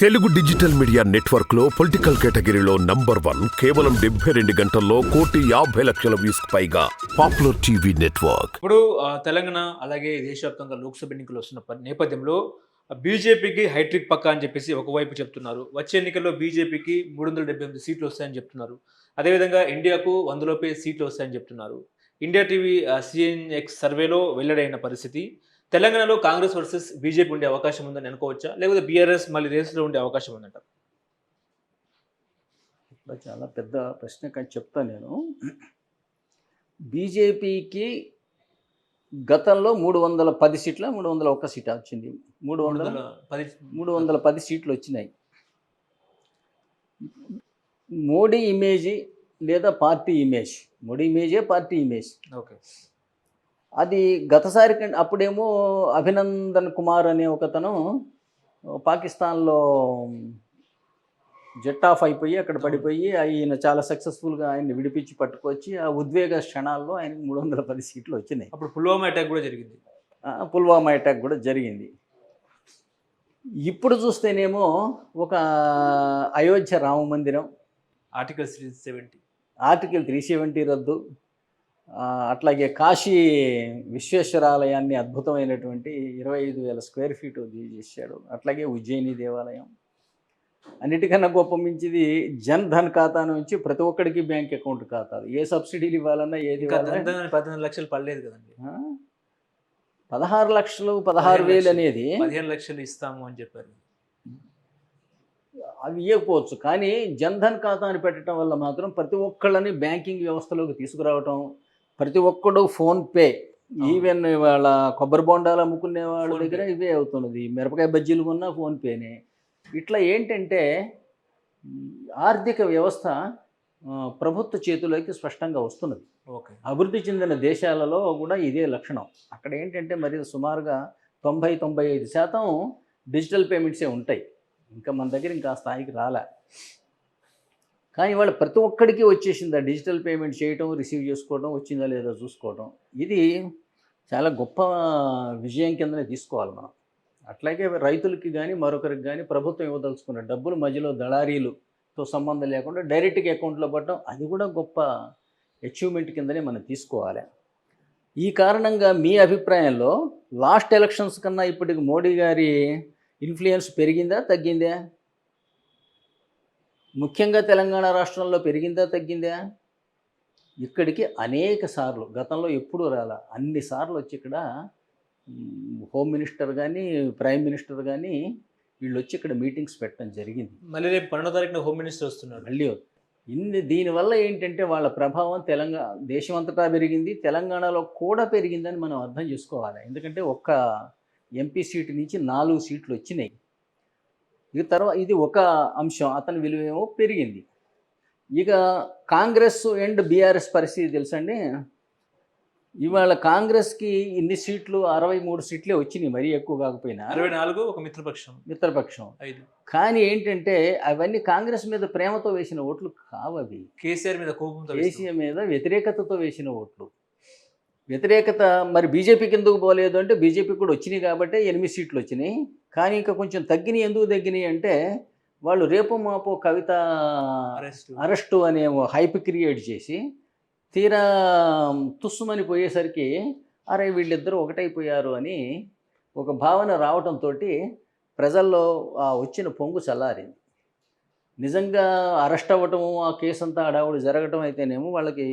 Telugu digital media నెట్వర్క్లో political కేటగిరీలో number one కేవలం డెబ్బై రెండు గంటల్లో కోటి యాభై లక్షల వ్యూస్ పైగా పాపులర్ టీవీ నెట్వర్క్. ఇప్పుడు ఆ, తెలంగాణ అలాగే దేశవ్యాప్తంగా లోక్సభ ఎన్నికలు వస్తున్న ప- నేపథ్యంలో బీజేపీకి హైట్రిక్ పక్కా అని చెప్పేసి ఒకవైపు చెప్తున్నారు. వచ్చే ఎన్నికల్లో బీజేపీకి మూడు వందల డెబ్బై ఎనిమిది సీట్లు వస్తాయని చెప్తున్నారు. అదేవిధంగా ఇండియాకు వందలోపే సీట్లు వస్తాయని చెప్తున్నారు. ఇండియా టీవీ సిఎన్ఎక్స్ సర్వేలో వెల్లడైన పరిస్థితి తెలంగాణలో కాంగ్రెస్ వర్సెస్ బీజేపీ ఉండే అవకాశం ఉందని అనుకోవచ్చా? లేకపోతే బీఆర్ఎస్ మళ్ళీ రేసులో ఉండే అవకాశం ఉందంట. చాలా పెద్ద ప్రశ్న కానీ చెప్తా నేను. బీజేపీకి గతంలో మూడు వందల పది సీట్ల మూడు వందల ఒక్క సీట్ వచ్చింది. మూడు వందల పది మూడు వందల పది సీట్లు వచ్చినాయి. మోడీ ఇమేజ్ లేదా పార్టీ ఇమేజ్? మోడీ ఇమేజే పార్టీ ఇమేజ్. ఓకే. అది గతసారి కంటే అప్పుడేమో అభినందన్ కుమార్ అనే ఒకతను పాకిస్తాన్లో జెట్ ఆఫ్ అయిపోయి అక్కడ పడిపోయి ఆయన చాలా సక్సెస్ఫుల్గా ఆయన్ని విడిపించి పట్టుకొచ్చి ఆ ఉద్వేగ క్షణాల్లో ఆయనకి మూడు వందల పది సీట్లు వచ్చినాయి. అప్పుడు పుల్వామా అటాక్ కూడా జరిగింది. పుల్వామా అటాక్ కూడా జరిగింది. ఇప్పుడు చూస్తేనేమో ఒక అయోధ్య రామ మందిరం article seventy article three seventy రద్దు. అట్లాగే కాశీ విశ్వేశ్వరాలయాన్ని అద్భుతమైనటువంటి ఇరవై ఐదు వేల స్క్వేర్ ఫీట్ చేశాడు అట్లాగే ఉజ్జయిని దేవాలయం. అన్నిటికన్నా గొప్ప మించిది జన్ ధన్ ఖాతా నుంచి ప్రతి ఒక్కడికి బ్యాంక్ అకౌంట్ ఖాతాలు. ఏ సబ్సిడీలు ఇవ్వాలన్నా ఏది పద్దెనిమిది లక్షలు పడలేదు కదండి? పదహారు లక్షలు పదహారు వేలు అనేది పదిహేను లక్షలు ఇస్తాము అని చెప్పారు. అవి ఇవ్వకపోవచ్చు కానీ జన్ధన్ ఖాతాని పెట్టడం వల్ల మాత్రం ప్రతి ఒక్కళ్ళని బ్యాంకింగ్ వ్యవస్థలోకి తీసుకురావటం ప్రతి ఒక్కడు ఫోన్పే ఈవెన్ వాళ్ళ కొబ్బరి బొండాలు అమ్ముకునే వాళ్ళ దగ్గర ఇవే అవుతున్నది. మిరపకాయ బజ్జీలు కొన్నా ఫోన్పేనే ఇట్లా ఏంటంటే ఆర్థిక వ్యవస్థ ప్రభుత్వ చేతుల్లోకి స్పష్టంగా వస్తున్నది. ఓకే. అభివృద్ధి చెందిన దేశాలలో కూడా ఇదే లక్షణం. అక్కడ ఏంటంటే మరి సుమారుగా తొంభై తొంభై ఐదు శాతం డిజిటల్ పేమెంట్సే ఉంటాయి. ఇంకా మన దగ్గర ఇంకా స్థాయికి రాలే. కానీ వాళ్ళు ప్రతి ఒక్కడికి వచ్చేసింది? డిజిటల్ పేమెంట్ చేయటం రిసీవ్ చేసుకోవడం వచ్చిందా లేదా చూసుకోవడం ఇది చాలా గొప్ప విజయం కిందనే తీసుకోవాలి మనం. అట్లాగే రైతులకి కానీ మరొకరికి కానీ ప్రభుత్వం ఇవ్వదలుచుకున్న డబ్బులు మధ్యలో దళారీలుతో సంబంధం లేకుండా డైరెక్ట్గా అకౌంట్లో పడటం అది కూడా గొప్ప అచీవ్మెంట్ కిందనే మనం తీసుకోవాలి. ఈ కారణంగా మీ అభిప్రాయంలో లాస్ట్ ఎలక్షన్స్ కన్నా ఇప్పటికి మోడీ గారి ఇన్ఫ్లుయెన్స్ పెరిగిందా తగ్గిందా? ముఖ్యంగా తెలంగాణ రాష్ట్రంలో పెరిగిందా తగ్గిందా? ఇక్కడికి అనేక సార్లు గతంలో ఎప్పుడూ రాలా. అన్ని సార్లు వచ్చి ఇక్కడ హోమ్ మినిస్టర్ కానీ ప్రైమ్ మినిస్టర్ కానీ వీళ్ళు వచ్చి ఇక్కడ మీటింగ్స్ పెట్టడం జరిగింది. మళ్ళీ రేపు పన్నెండో తారీఖున హోమ్ మినిస్టర్ వస్తున్నారు మళ్ళీ ఇన్ని దీనివల్ల ఏంటంటే వాళ్ళ ప్రభావం తెలంగాణ దేశం అంతటా పెరిగింది. తెలంగాణలో కూడా పెరిగిందని మనం అర్థం చేసుకోవాలి. ఎందుకంటే ఒక్క ఎంపీ సీటు నుంచి నాలుగు సీట్లు వచ్చినాయి. ఇక తర్వాత ఇది ఒక అంశం. అతని విలువ ఏమో పెరిగింది. ఇక కాంగ్రెస్ అండ్ బీఆర్ఎస్ పరిస్థితి తెలుసండి? ఇవాళ కాంగ్రెస్కి ఇన్ని సీట్లు అరవై మూడు సీట్లే వచ్చినాయి మరీ ఎక్కువ కాకపోయినా. అరవై నాలుగు ఒక మిత్రపక్షం. మిత్రపక్షం. ఐదు. కానీ ఏంటంటే అవన్నీ కాంగ్రెస్ మీద ప్రేమతో వేసిన ఓట్లు కావవి. కేసీఆర్ మీద కోపంతో. కేసీఆర్ మీద వ్యతిరేకతతో వేసిన ఓట్లు. వ్యతిరేకత మరి బీజేపీకి ఎందుకు పోలేదు అంటే బీజేపీ కూడా వచ్చినాయి కాబట్టి ఎనిమిది సీట్లు వచ్చినాయి. కానీ ఇంకా కొంచెం తగ్గినాయి. ఎందుకు తగ్గినాయి అంటే వాళ్ళు రేపు మాపో కవిత అరెస్ట్. అరెస్టు అనే హైప్ క్రియేట్ చేసి తీరా తుస్సుమని పోయేసరికి అరే వీళ్ళిద్దరూ ఒకటైపోయారు అని ఒక భావన రావటంతో ప్రజల్లో ఆ వచ్చిన పొంగు చల్లారింది. నిజంగా అరెస్ట్ అవ్వటము ఆ కేసు అంతా అడావుడు జరగటం అయితేనేమో వాళ్ళకి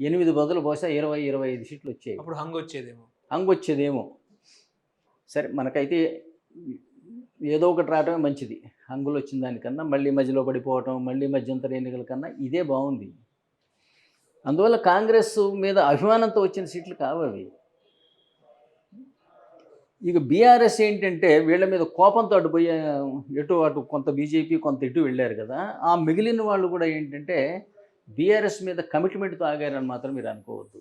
ఎనిమిది బదులు బహుశా ఇరవై ఇరవై ఐదు సీట్లు వచ్చాయి అప్పుడు హంగ్ వచ్చేదేమో హంగొచ్చేదేమో. సరే మనకైతే ఏదో ఒకటి రావటమే మంచిది. హంగులు వచ్చిన దానికన్నా మళ్ళీ మధ్యలో పడిపోవటం మళ్ళీ మధ్యంతర ఎన్నికల కన్నా ఇదే బాగుంది. అందువల్ల కాంగ్రెస్ మీద అభిమానంతో వచ్చిన సీట్లు కావవి. ఇక బీఆర్ఎస్ ఏంటంటే వీళ్ళ మీద కోపంతో అటు పోయే ఎటు అటు కొంత బీజేపీ కొంత ఇటు వెళ్ళారు కదా. ఆ మిగిలిన వాళ్ళు కూడా ఏంటంటే బీఆర్ఎస్ మీద కమిట్మెంట్తో ఆగారని మాత్రం మీరు అనుకోవద్దు.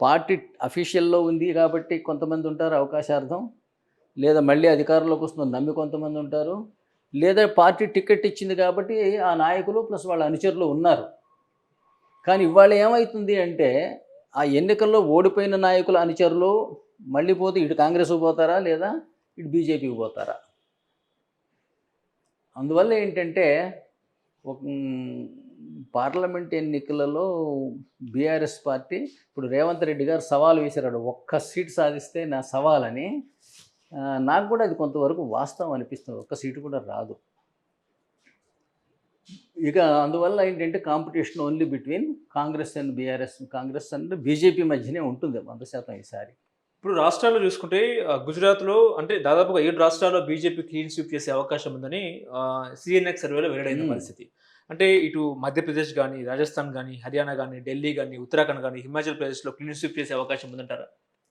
పార్టీ అఫీషియల్లో ఉంది కాబట్టి కొంతమంది ఉంటారు అవకాశార్థం. లేదా మళ్ళీ అధికారంలోకి వస్తుందని నమ్మి కొంతమంది ఉంటారు. లేదా పార్టీ టికెట్ ఇచ్చింది కాబట్టి ఆ నాయకులు ప్లస్ వాళ్ళ అనుచరులు ఉన్నారు. కానీ ఇవాళ ఏమవుతుంది అంటే ఆ ఎన్నికల్లో ఓడిపోయిన నాయకుల అనుచరులు మళ్ళీ పోతే ఇటు కాంగ్రెస్కి పోతారా లేదా ఇటు బీజేపీకి పోతారా? అందువల్ల ఏంటంటే ఒక పార్లమెంట్ ఎన్నికలలో బీఆర్ఎస్ పార్టీ ఇప్పుడు రేవంత్ రెడ్డి గారు సవాల్ వేశారు. ఒక్క సీట్ సాధిస్తే నా సవాల్ అని నాకు కూడా అది కొంతవరకు వాస్తవం అనిపిస్తుంది. ఒక్క సీటు కూడా రాదు. ఇక అందువల్ల ఏంటంటే competition only between Congress and BRS. Congress and BJP మధ్యనే ఉంటుంది వంద శాతం ఈసారి. ఇప్పుడు రాష్ట్రాల్లో చూసుకుంటే గుజరాత్లో అంటే దాదాపుగా ఏడు రాష్ట్రాల్లో బీజేపీ క్లీన్ స్వీప్ చేసే అవకాశం ఉందని సిఎన్ఎక్స్ సర్వేలో వెల్లడైన. పరిస్థితి. అంటే ఇటు మధ్యప్రదేశ్ కానీ రాజస్థాన్ కానీ హర్యానా కానీ ఢిల్లీ కానీ ఉత్తరాఖండ్ కానీ హిమాచల్ ప్రదేశ్లో క్లీన్ స్వీప్ చేసే అవకాశం ఉందంటారా?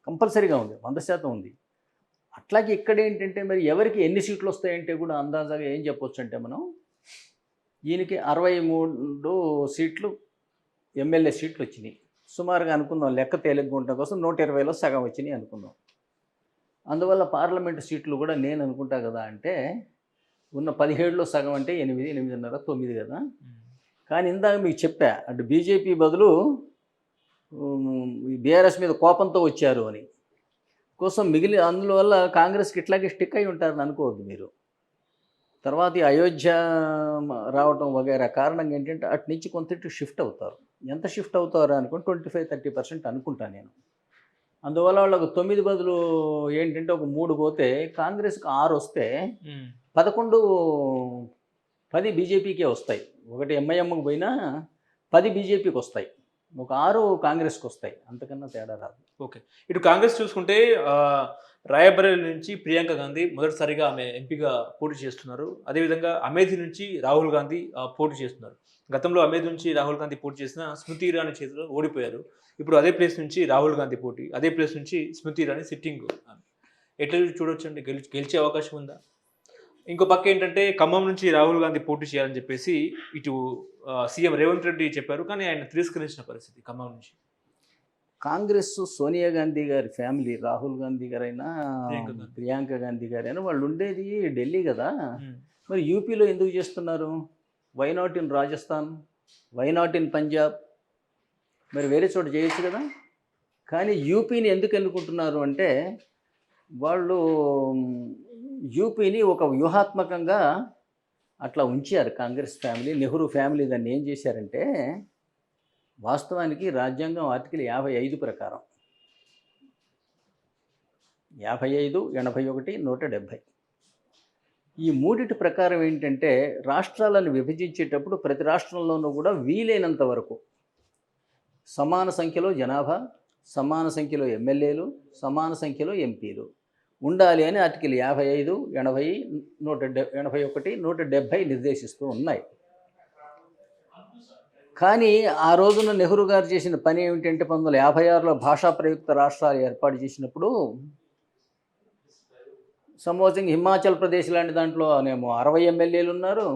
కంపల్సరీగా ఉంది. వంద శాతం ఉంది. అట్లాగే ఇక్కడ ఏంటంటే మరి ఎవరికి ఎన్ని సీట్లు వస్తాయంటే కూడా అందాజాగా ఏం చెప్పొచ్చు అంటే మనం ఈయనకి అరవై మూడు సీట్లు ఎమ్మెల్యే సీట్లు వచ్చినాయి. సుమారుగా అనుకుందాం లెక్క తేలిగ్గా ఉండటం కోసం నూట ఇరవైలో సగం వచ్చినాయి అనుకుందాం. అందువల్ల పార్లమెంటు సీట్లు కూడా నేను అనుకుంటా కదా అంటే ఉన్న పదిహేడులో సగం అంటే ఎనిమిది ఎనిమిదిన్నర తొమ్మిది కదా. కానీ ఇందాక మీకు చెప్పా అటు బీజేపీ బదులు బీఆర్ఎస్ మీద కోపంతో వచ్చారు అని. కోసం మిగిలి అందువల్ల కాంగ్రెస్కి ఇట్లాగే స్టిక్ అయి ఉంటారని అనుకోవద్దు మీరు. తర్వాత ఈ అయోధ్య రావటం వగైరా కారణంగా ఏంటంటే అటు నుంచి కొంత ఇటు షిఫ్ట్ అవుతారు. ఎంత షిఫ్ట్ అవుతారు అనుకుని ట్వంటీ ఫైవ్ థర్టీ పర్సెంట్ అనుకుంటాను నేను. అందువల్ల వాళ్ళకు తొమ్మిది బదులు ఏంటంటే ఒక మూడు పోతే కాంగ్రెస్కి ఆరు వస్తే పదకొండు పది బీజేపీకే వస్తాయి. ఒకటి ఎంఐఎంకి పోయినా పది బీజేపీకి వస్తాయి. ఒక ఆరు కాంగ్రెస్కి వస్తాయి అంతకన్నా తేడా రాదు. ఓకే. ఇటు కాంగ్రెస్ చూసుకుంటే ఆ, రాయబరేలి నుంచి ప్రియాంక గాంధీ మొదటిసారిగా ఆమె ఎంపీగా పోటీ చేస్తున్నారు. అదేవిధంగా అమేధి నుంచి రాహుల్ గాంధీ పోటీ చేస్తున్నారు. గతంలో అమేధి నుంచి రాహుల్ గాంధీ పోటీ చేసిన స్మృతి ఇరానీ చేతిలో ఓడిపోయారు. ఇప్పుడు అదే ప్లేస్ నుంచి రాహుల్ గాంధీ పోటీ అదే ప్లేస్ నుంచి స్మృతి ఇరానీ సిట్టింగ్. ఎట్లా చూడొచ్చండి? గెలిచి గెలిచే అవకాశం ఉందా? ఇంకో పక్క ఏంటంటే ఖమ్మం నుంచి రాహుల్ గాంధీ పోటీ చేయాలని చెప్పేసి ఇటు సీఎం రేవంత్ రెడ్డి చెప్పారు. కానీ ఆయన తిరస్కరించిన పరిస్థితి ఖమ్మం నుంచి. కాంగ్రెస్ సోనియా గాంధీ గారి ఫ్యామిలీ రాహుల్ గాంధీ గారైనా ప్రియాంక గాంధీ. గారైనా వాళ్ళు ఉండేది ఢిల్లీ కదా. మరి యూపీలో ఎందుకు చేస్తున్నారు? Why not in Rajasthan why not in Punjab మరి వేరే చోట చేయొచ్చు కదా. కానీ యూపీని ఎందుకు ఎన్నుకుంటున్నారు అంటే వాళ్ళు యూపీని ఒక వ్యూహాత్మకంగా అట్లా ఉంచారు కాంగ్రెస్ ఫ్యామిలీ నెహ్రూ ఫ్యామిలీ దాన్ని ఏం చేశారంటే వాస్తవానికి రాజ్యాంగం ఆర్టికల్ యాభై ఐదు ప్రకారం యాభై ఐదు ఎనభై ఒకటి నూట డెబ్భై. ఈ మూడిటి ప్రకారం ఏంటంటే రాష్ట్రాలను విభజించేటప్పుడు ప్రతి రాష్ట్రంలోనూ కూడా వీలైనంత వరకు సమాన సంఖ్యలో జనాభా సమాన సంఖ్యలో ఎమ్మెల్యేలు సమాన సంఖ్యలో ఎంపీలు. ఉండాలి అని ఆర్టికల్ యాభై ఐదు ఎనభై నూట డె ఎనభై ఒకటి నూట డెబ్భై నిర్దేశిస్తూ ఉన్నాయి. కానీ ఆ రోజున నెహ్రూ గారు చేసిన పని ఏమిటంటే పంతొమ్మిది వందల యాభై ఆరులో భాషా ప్రయుక్త రాష్ట్రాలు ఏర్పాటు చేసినప్పుడు సపోజింగ్ హిమాచల్ ప్రదేశ్ లాంటి దాంట్లో నేమో అరవై ఎమ్మెల్యేలు ఉన్నారు.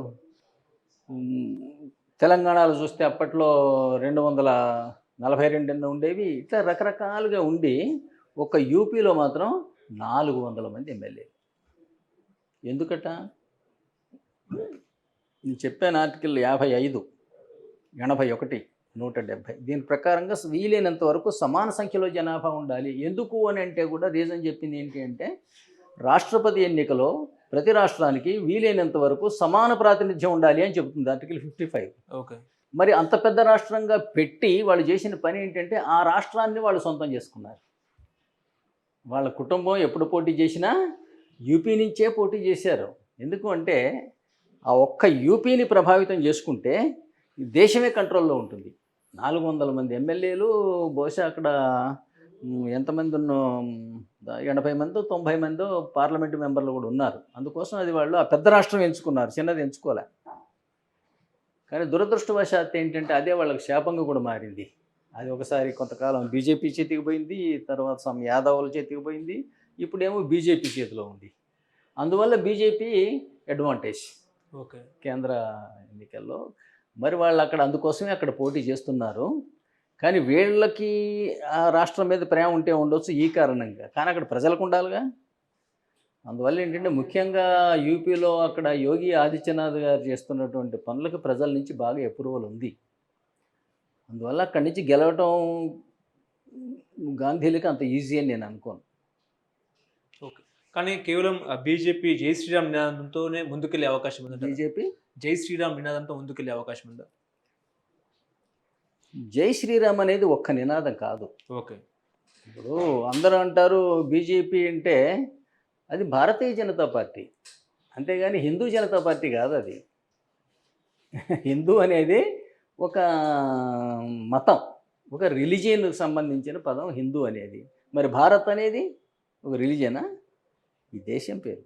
తెలంగాణలో చూస్తే అప్పట్లో రెండు వందల నలభై రెండు ఉండేవి. ఇట్లా రకరకాలుగా ఉండి ఒక యూపీలో మాత్రం నాలుగు వందల మంది ఎమ్మెల్యేలు ఎందుకట? నేను చెప్పాను ఆర్టికల్ యాభై ఐదు ఎనభై ఒకటి నూట డెబ్భై. దీని ప్రకారంగా వీలైనంత వరకు సమాన సంఖ్యలో జనాభా ఉండాలి. ఎందుకు అని అంటే కూడా రీజన్ చెప్పింది ఏంటి అంటే రాష్ట్రపతి ఎన్నికలో ప్రతి రాష్ట్రానికి వీలైనంత వరకు సమాన ప్రాతినిధ్యం ఉండాలి అని చెబుతుంది ఆర్టికల్ ఫిఫ్టీ ఫైవ్. ఓకే. మరి అంత పెద్ద రాష్ట్రంగా పెట్టి వాళ్ళు చేసిన పని ఏంటంటే ఆ రాష్ట్రాన్ని వాళ్ళు సొంతం చేసుకున్నారు. వాళ్ళ కుటుంబం ఎప్పుడు పోటీ చేసినా యూపీ నుంచే పోటీ చేశారు. ఎందుకు అంటే ఆ ఒక్క యూపీని ప్రభావితం చేసుకుంటే దేశమే కంట్రోల్లో ఉంటుంది. నాలుగు వందల మంది ఎమ్మెల్యేలు బహుశా అక్కడ ఎంతమంది ఉన్న ఎనభై మందో తొంభై మందో పార్లమెంటు మెంబర్లు కూడా ఉన్నారు. అందుకోసం అది వాళ్ళు ఆ పెద్ద రాష్ట్రం ఎంచుకున్నారు. చిన్నది ఎంచుకోలే. కానీ దురదృష్టవశాత్తు ఏంటంటే అదే వాళ్ళకి శాపంగా కూడా మారింది. అది ఒకసారి కొంతకాలం బీజేపీ చేతికి పోయింది తర్వాత సమ్ యాదవుల చేతికి పోయింది ఇప్పుడేమో బీజేపీ చేతిలో ఉంది. అందువల్ల బీజేపీ అడ్వాంటేజ్ ఓకే. కేంద్ర ఎన్నికల్లో. మరి వాళ్ళు అక్కడ అందుకోసమే అక్కడ పోటీ చేస్తున్నారు. కానీ వీళ్ళకి ఆ రాష్ట్రం మీద ప్రేమ ఉంటే ఉండొచ్చు ఈ కారణంగా. కానీ అక్కడ ప్రజలకు ఉండాలిగా. అందువల్ల ఏంటంటే ముఖ్యంగా యూపీలో అక్కడ యోగి ఆదిత్యనాథ్ గారు చేస్తున్నటువంటి పనులకు ప్రజల నుంచి బాగా అప్రూవల్ ఉంది. అందువల్ల అక్కడి నుంచి గెలవటం గాంధీలకి అంత ఈజీ అని నేను అనుకోను. కానీ కేవలం బీజేపీ జై శ్రీరామ్ నినాదంతోనే ముందుకెళ్ళే అవకాశం ఉందంట బీజేపీ? జై శ్రీరామ్ నినాదంతో ముందుకెళ్ళే అవకాశం ఉందా? జై శ్రీరామ్ అనేది ఒక్క నినాదం కాదు. ఓకే. ఇప్పుడు అందరూ అంటారు బీజేపీ అంటే అది భారతీయ జనతా పార్టీ. అంతేగాని హిందూ జనతా పార్టీ కాదు అది. హిందూ అనేది ఒక మతం ఒక రిలీజియన్కి సంబంధించిన పదం హిందూ అనేది. మరి భారత్ అనేది ఒక రిలీజియనా? ఈ దేశం పేరు.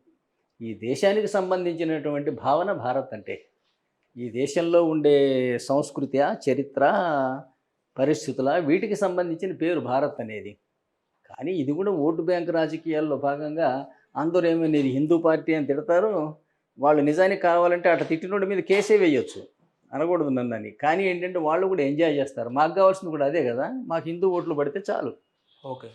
ఈ దేశానికి సంబంధించినటువంటి భావన భారత్ అంటే. ఈ దేశంలో ఉండే సంస్కృతి చరిత్ర పరిస్థితుల వీటికి సంబంధించిన పేరు భారత్ అనేది. కానీ ఇది కూడా ఓటు బ్యాంక్ రాజకీయాల్లో భాగంగా అందరూ ఏమో ఇది హిందూ పార్టీ అని తిడతారు. వాళ్ళు నిజానికి కావాలంటే అట్లా తిట్టినోడి మీద కేసే వేయొచ్చు. అనకూడదు నన్ను అని కానీ ఏంటంటే వాళ్ళు కూడా ఎంజాయ్ చేస్తారు. మాకు కావాల్సింది కూడా అదే కదా. మాకు హిందూ ఓట్లు పడితే చాలు. ఓకే.